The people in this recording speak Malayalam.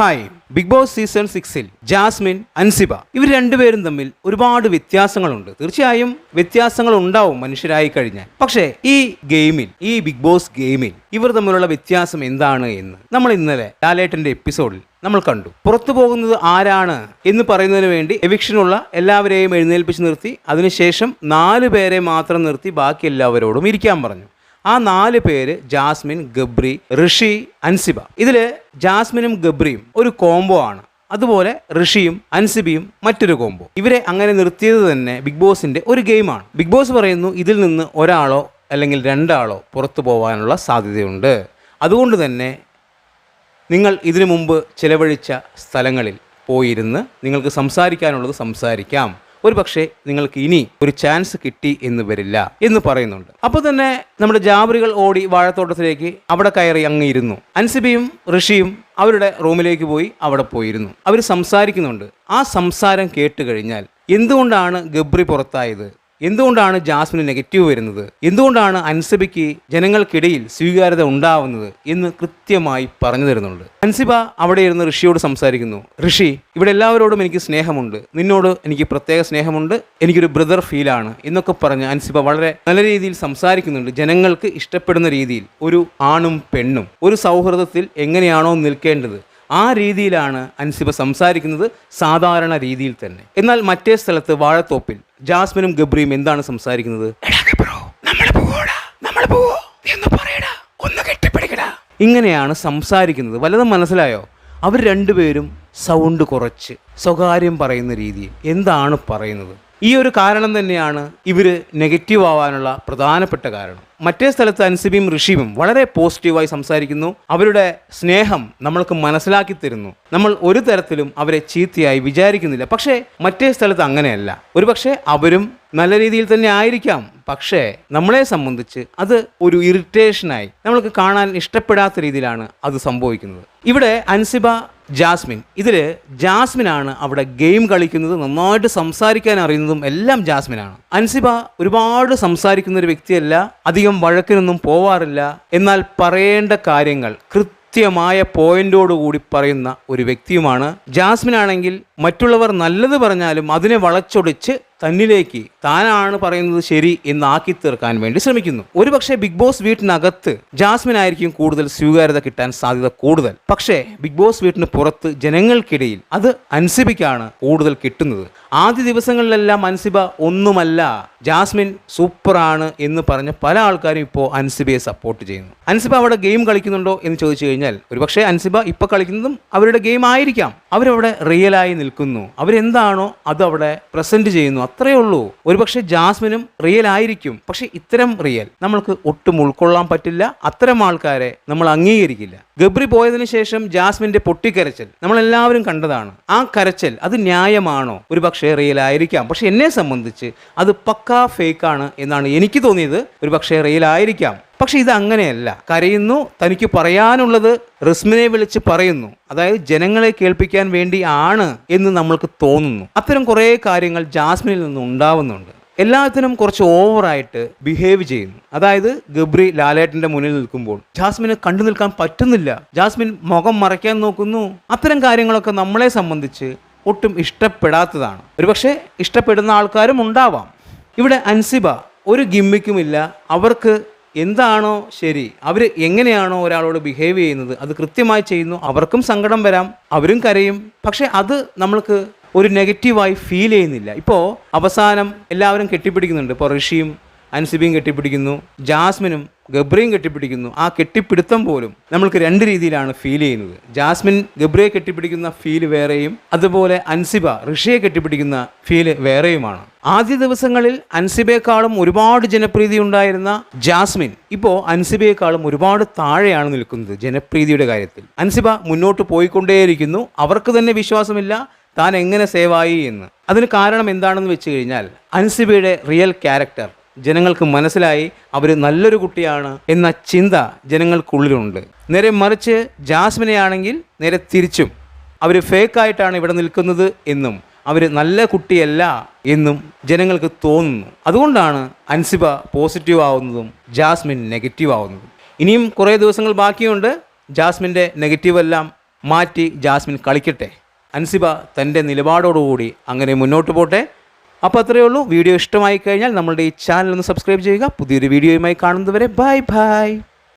ഹായ്. ബിഗ് ബോസ് സീസൺ സിക്സിൽ ജാസ്മിൻ അൻസിബ ഇവർ രണ്ടുപേരും തമ്മിൽ ഒരുപാട് വ്യത്യാസങ്ങളുണ്ട്. തീർച്ചയായും വ്യത്യാസങ്ങൾ ഉണ്ടാവും മനുഷ്യരായി കഴിഞ്ഞാൽ. പക്ഷേ ഈ ഗെയിമിൽ ഈ ബിഗ് ബോസ് ഗെയിമിൽ ഇവർ തമ്മിലുള്ള വ്യത്യാസം എന്താണ് എന്ന് നമ്മൾ ഇന്നലെ ലാലേട്ടന്റെ എപ്പിസോഡിൽ നമ്മൾ കണ്ടു. പുറത്തു പോകുന്നത് ആരാണ് എന്ന് പറയുന്നതിന് വേണ്ടി എവിക്ഷനുള്ള എല്ലാവരെയും എഴുന്നേൽപ്പിച്ച് നിർത്തി. അതിനുശേഷം നാലു പേരെ മാത്രം നിർത്തി ബാക്കി എല്ലാവരോടും ഇരിക്കാൻ പറഞ്ഞു. ആ നാല് പേര് ജാസ്മിൻ ഗബ്രി ഋഷി അൻസിബ. ഇതിൽ ജാസ്മിനും ഗബ്രിയും ഒരു കോംബോ ആണ്. അതുപോലെ ഋഷിയും അൻസിബിയും മറ്റൊരു കോംബോ ഇവരെ അങ്ങനെ നിർത്തിയത് തന്നെ ബിഗ് ബോസിന്റെ ഒരു ഗെയിമാണ് ബിഗ് ബോസ് പറയുന്നു ഇതിൽ നിന്ന് ഒരാളോ അല്ലെങ്കിൽ രണ്ടാളോ പുറത്തു പോകാനുള്ള സാധ്യതയുണ്ട്. അതുകൊണ്ട് തന്നെ നിങ്ങൾ ഇതിനു മുമ്പ് ചിലവഴിച്ച സ്ഥലങ്ങളിൽ പോയിരുന്ന് നിങ്ങൾക്ക് സംസാരിക്കാനുള്ളത് സംസാരിക്കാം. ഒരു പക്ഷേ നിങ്ങൾക്ക് ഇനി ഒരു ചാൻസ് കിട്ടി എന്ന് വരില്ല എന്ന് പറയുന്നുണ്ട്. അപ്പോൾ തന്നെ നമ്മുടെ ജാബറികൾ ഓടി വാഴത്തോട്ടത്തിലേക്ക് അവിടെ കയറി അങ്ങ് ഇരുന്നു അൻസിബിയും ഋഷിയും അവരുടെ റൂമിലേക്ക് പോയി അവിടെ പോയിരുന്നു. അവർ സംസാരിക്കുന്നുണ്ട്. ആ സംസാരം കേട്ട് കഴിഞ്ഞാൽ എന്തുകൊണ്ടാണ് ഗബ്രി പുറത്തായത്? എന്തുകൊണ്ടാണ് ജാസ്മിന് നെഗറ്റീവ് വരുന്നത്? എന്തുകൊണ്ടാണ് അൻസിബയ്ക്ക് ജനങ്ങൾക്കിടയിൽ സ്വീകാര്യത ഉണ്ടാവുന്നത് എന്ന് കൃത്യമായി പറഞ്ഞു തരുന്നുണ്ട്. അൻസിബ അവിടെ ഇരുന്ന് ഋഷിയോട് സംസാരിക്കുന്നു. ഋഷി ഇവിടെ എല്ലാവരോടും എനിക്ക് സ്നേഹമുണ്ട്. നിന്നോട് എനിക്ക് പ്രത്യേക സ്നേഹമുണ്ട്. എനിക്കൊരു ബ്രദർ ഫീലാണ് എന്നൊക്കെ പറഞ്ഞ് അൻസിബ വളരെ നല്ല രീതിയിൽ സംസാരിക്കുന്നുണ്ട്. ജനങ്ങൾക്ക് ഇഷ്ടപ്പെടുന്ന രീതിയിൽ. ഒരു ആണും പെണ്ണും. ഒരു സൗഹൃദത്തിൽ എങ്ങനെയാണോ നിൽക്കേണ്ടത്. ആ രീതിയിലാണ് അൻസിബ സംസാരിക്കുന്നത് സാധാരണ രീതിയിൽ തന്നെ. എന്നാൽ മറ്റേ സ്ഥലത്ത് വാഴത്തോപ്പിൽ ജാസ്മിനും ഗബ്രിയും എന്താണ് സംസാരിക്കുന്നത്? ഇങ്ങനെയാണ് സംസാരിക്കുന്നത്. വല്ലതും മനസ്സിലായോ? അവർ രണ്ടുപേരും സൗണ്ട് കുറച്ച് സ്വകാര്യം പറയുന്ന രീതിയിൽ. എന്താണ് പറയുന്നത്? ഈ ഒരു കാരണം തന്നെയാണ് ഇവർ നെഗറ്റീവ് ആവാനുള്ള പ്രധാനപ്പെട്ട കാരണം. മറ്റേ സ്ഥലത്ത് അൻസിബിയും ഋഷിയും വളരെ പോസിറ്റീവായി സംസാരിക്കുന്നു. അവരുടെ സ്നേഹം നമ്മൾക്ക് മനസ്സിലാക്കി തരുന്നു. നമ്മൾ ഒരു തരത്തിലും അവരെ ചീത്തയായി വിചാരിക്കുന്നില്ല. പക്ഷേ മറ്റേ സ്ഥലത്ത് അങ്ങനെയല്ല. ഒരുപക്ഷെ അവരും നല്ല രീതിയിൽ തന്നെ ആയിരിക്കാം. പക്ഷേ നമ്മളെ സംബന്ധിച്ച് അത് ഒരു ഇറിറ്റേഷനായി നമ്മൾക്ക് കാണാൻ ഇഷ്ടപ്പെടാത്ത രീതിയിലാണ് അത് സംഭവിക്കുന്നത്. ഇവിടെ അൻസിബ ജാസ്മിൻ. ഇതിൽ ജാസ്മിനാണ് അവിടെ ഗെയിം കളിക്കുന്നത് നന്നായിട്ട് സംസാരിക്കാൻ അറിയുന്നതും എല്ലാം ജാസ്മിനാണ്. അൻസിബ ഒരുപാട് സംസാരിക്കുന്ന ഒരു വ്യക്തിയല്ല അധികം വഴക്കിനൊന്നും പോവാറില്ല എന്നാൽ പറയേണ്ട കാര്യങ്ങൾ കൃത്യമായ പോയിന്റോടുകൂടി പറയുന്ന ഒരു വ്യക്തിയുമാണ്. ജാസ്മിൻ ആണെങ്കിൽ മറ്റുള്ളവർ നല്ലത് പറഞ്ഞാലും അതിനെ വളച്ചൊടിച്ച് തന്നിലേക്ക് താനാണ് പറയുന്നത് ശരി എന്ന് ആക്കി തീർക്കാൻ വേണ്ടി ശ്രമിക്കുന്നു. ഒരുപക്ഷെ ബിഗ് ബോസ് വീട്ടിനകത്ത് ജാസ്മിൻ ആയിരിക്കും കൂടുതൽ സ്വീകാര്യത കിട്ടാൻ സാധ്യത കൂടുതൽ. പക്ഷേ ബിഗ് ബോസ് വീട്ടിന് പുറത്ത് ജനങ്ങൾക്കിടയിൽ അത് അൻസിബയ്ക്കാണ് കൂടുതൽ കിട്ടുന്നത്. ആദ്യ ദിവസങ്ങളിലെല്ലാം അൻസിബ ഒന്നുമല്ല ജാസ്മിൻ സൂപ്പറാണ് എന്ന് പറഞ്ഞ പല ആൾക്കാരും ഇപ്പോൾ അൻസിബയെ സപ്പോർട്ട് ചെയ്യുന്നു. അൻസിബ അവിടെ ഗെയിം കളിക്കുന്നുണ്ടോ എന്ന് ചോദിച്ചു കഴിഞ്ഞാൽ ഒരുപക്ഷെ അൻസിബ ഇപ്പോൾ കളിക്കുന്നതും അവരുടെ ഗെയിം ആയിരിക്കാം. അവരവിടെ റിയലായി നിൽക്കുന്നു. അവരെന്താണോ അത് അവിടെ പ്രസന്റ് ചെയ്യുന്നു. അത്രയേ ഉള്ളൂ. ഒരുപക്ഷെ ജാസ്മിനും റിയൽ ആയിരിക്കും. പക്ഷെ ഇത്തരം റിയൽ നമ്മൾക്ക് ഒട്ടും ഉൾക്കൊള്ളാൻ പറ്റില്ല. അത്തരം ആൾക്കാരെ നമ്മൾ അംഗീകരിക്കില്ല. ഗബ്രി പോയതിനു ശേഷം ജാസ്മിന്റെ പൊട്ടിക്കരച്ചൽ നമ്മൾ എല്ലാവരും കണ്ടതാണ്. ആ കരച്ചൽ അത് ന്യായമാണോ? ഒരു പക്ഷേ റിയൽ ആയിരിക്കാം. പക്ഷെ എന്നെ സംബന്ധിച്ച് അത് പക്കാ ഫേക്കാണ് എന്നാണ് എനിക്ക് തോന്നിയത്. ഒരു പക്ഷേ റിയൽ ആയിരിക്കാം. പക്ഷെ ഇത് അങ്ങനെയല്ല. കരയുന്നു തനിക്ക് പറയാനുള്ളത് റിസ്മിനെ വിളിച്ച് പറയുന്നു. അതായത് ജനങ്ങളെ കേൾപ്പിക്കാൻ വേണ്ടി ആണ് എന്ന് നമ്മൾക്ക് തോന്നുന്നു. അത്തരം കുറേ കാര്യങ്ങൾ ജാസ്മിനിൽ നിന്ന് ഉണ്ടാവുന്നുണ്ട്. എല്ലാത്തിനും കുറച്ച് ഓവറായിട്ട് ബിഹേവ് ചെയ്യുന്നു. അതായത് ഗബ്രി ലാലേട്ടന്റെ മുന്നിൽ നിൽക്കുമ്പോൾ ജാസ്മിന് കണ്ടു നിൽക്കാൻ പറ്റുന്നില്ല. ജാസ്മിൻ മുഖം മറയ്ക്കാൻ നോക്കുന്നു. അത്തരം കാര്യങ്ങളൊക്കെ നമ്മളെ സംബന്ധിച്ച് ഒട്ടും ഇഷ്ടപ്പെടാത്തതാണ്. ഒരുപക്ഷെ ഇഷ്ടപ്പെടുന്ന ആൾക്കാരും ഉണ്ടാവാം. ഇവിടെ അൻസിബ ഒരു ഗിമ്മിക്കുമില്ല. അവർക്ക് എന്താണോ ശരി. അവർ എങ്ങനെയാണോ ഒരാളോട് ബിഹേവ് ചെയ്യുന്നത്. അത് കൃത്യമായി ചെയ്യുന്നു. അവർക്കും സങ്കടം വരാം. അവരും കരയും. പക്ഷെ അത് നമ്മൾക്ക് ഒരു നെഗറ്റീവായി ഫീൽ ചെയ്യുന്നില്ല. ഇപ്പോൾ അവസാനം എല്ലാവരും കെട്ടിപ്പിടിക്കുന്നുണ്ട്. ഇപ്പോൾ ഋഷിയും അൻസിബിയും കെട്ടിപ്പിടിക്കുന്നു. ജാസ്മിനും ഗബ്രിയും കെട്ടിപ്പിടിക്കുന്നു. ആ കെട്ടിപ്പിടുത്തം പോലും നമ്മൾക്ക് രണ്ട് രീതിയിലാണ് ഫീൽ ചെയ്യുന്നത്. ജാസ്മിൻ ഗബ്രിയെ കെട്ടിപ്പിടിക്കുന്ന ഫീൽ വേറെയും അതുപോലെ അൻസിബ ഋഷിയെ കെട്ടിപ്പിടിക്കുന്ന ഫീൽ വേറെയുമാണ്. ആദ്യ ദിവസങ്ങളിൽ അൻസിബയെക്കാളും ഒരുപാട് ജനപ്രീതി ഉണ്ടായിരുന്ന ജാസ്മിൻ ഇപ്പോൾ അൻസിബയെക്കാളും ഒരുപാട് താഴെയാണ് നിൽക്കുന്നത് ജനപ്രീതിയുടെ കാര്യത്തിൽ. അൻസിബ മുന്നോട്ട് പോയിക്കൊണ്ടേയിരിക്കുന്നു. അവർക്ക് തന്നെ വിശ്വാസമില്ല. താൻ എങ്ങനെ സേവായി എന്ന്. അതിന് കാരണം എന്താണെന്ന് വെച്ച് കഴിഞ്ഞാൽ അൻസിബയുടെ റിയൽ ക്യാരക്ടർ ജനങ്ങൾക്ക് മനസ്സിലായി അവർ നല്ലൊരു കുട്ടിയാണ് എന്ന ചിന്ത ജനങ്ങൾക്കുള്ളിലുണ്ട്. നേരെ മറിച്ച് ജാസ്മിനെ ആണെങ്കിൽ നേരെ തിരിച്ചും. അവർ ഫേക്കായിട്ടാണ് ഇവിടെ നിൽക്കുന്നത് എന്നും അവർ നല്ല കുട്ടിയല്ല എന്നും ജനങ്ങൾക്ക് തോന്നുന്നു. അതുകൊണ്ടാണ് അൻസിബ പോസിറ്റീവ് ആവുന്നതും ജാസ്മിൻ നെഗറ്റീവ് ആവുന്നതും. ഇനിയും കുറേ ദിവസങ്ങൾ ബാക്കിയുണ്ട്. ജാസ്മിന്റെ നെഗറ്റീവെല്ലാം മാറ്റി ജാസ്മിൻ കളിക്കട്ടെ. അൻസിബ തന്റെ നിലപാടോടുകൂടി അങ്ങനെ മുന്നോട്ട് പോട്ടെ. അപ്പോൾ അത്രയേ ഉള്ളൂ. വീഡിയോ ഇഷ്ടമായി കഴിഞ്ഞാൽ നമ്മളുടെ ഈ ചാനൽ ഒന്ന് സബ്സ്ക്രൈബ് ചെയ്യുക. പുതിയൊരു വീഡിയോയുമായി കാണുന്നതുവരെ ബൈ ബൈ.